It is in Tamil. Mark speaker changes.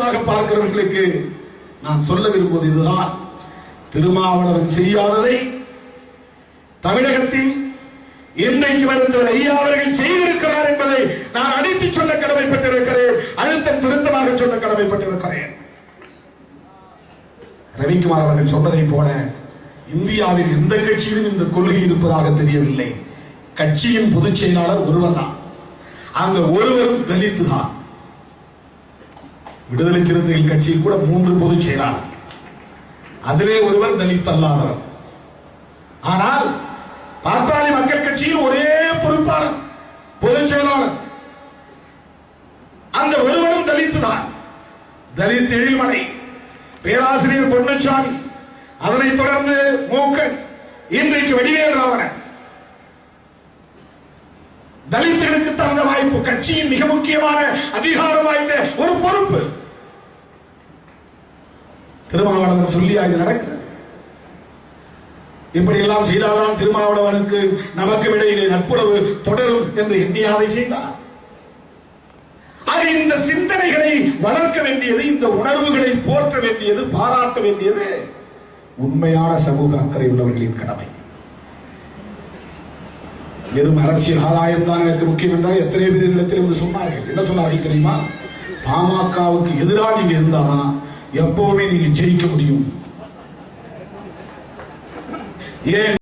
Speaker 1: மேலோட்டமாக பார்க்கிறவர்களுக்கு நான் சொல்ல விரும்புவது இதுதான். திருமாவளவன் செய்யாததை தமிழகத்தில் இன்றைக்கு வருந்தவர் ஐயா அவர்கள் செய்திருக்கிறார் என்பதை நான் அடித்து சொல்ல கடமைப்பட்டிருக்கிறேன். அழுத்தம் திருத்தமாக சொல்ல கடமைப்பட்டிருக்கிறேன். ரவிக்குமார் அவர்கள் சொன்னதை போல இந்தியாவில் எந்த கட்சியிலும் இந்த கொள்கை இருப்பதாக தெரியவில்லை. கட்சியின் பொதுச் செயலாளர் ஒருவர் தான் அந்த ஒருவரும் தலித்து தான் விடுதலை சிறுத்தைகள் கட்சியில் கூட மூன்று பொதுச் செயலாளர். அதிலே ஒருவர் தலித் அல்லாதவர். ஆனால் பாட்டாளி மக்கள் கட்சியில் ஒரே பொறுப்பாளர் பொதுச் செயலாளர். அந்த ஒருவரும் தலித்து தான் தலித் எழில்மலை பேராசிரியர் பொன்னசாமி அதனைத் தொடர்ந்து மூக்கன் இன்றைக்கு வடிவேல் ராவணன். தலித் தலித்துகளுக்கு தந்த வாய்ப்பு. கட்சியின் மிக முக்கியமான அதிகாரம் வாய்ந்த ஒரு பொறுப்பு. திருமாவளவன் சொல்லியா இது நடக்கிறது. இப்படி எல்லாம் செய்தால்தான் திருமாவளவனுக்கு நமக்கு இடையிலே நட்புறவு தொடரும் என்று எண்ணி அதை செய்தார். ஆக இந்த சிந்தனைகளை வளர்க்க வேண்டியது இந்த உணர்வுகளை போற்ற வேண்டியது பாராட்ட வேண்டியது உண்மையான சமூக அக்கறை உள்ளவர்களின் கடமை. வெறும் அரசியல் ஆதாயம் தான் எனக்கு முக்கியம் என்றால் எத்தனை பேர் இடத்தில் வந்து சொன்னார்கள்? என்ன சொன்னார்கள் தெரியுமா? பாமகவுக்கு எதிராக நீங்க இருந்தாதான் எப்பவுமே நீங்க ஜெயிக்க முடியும். ஏன்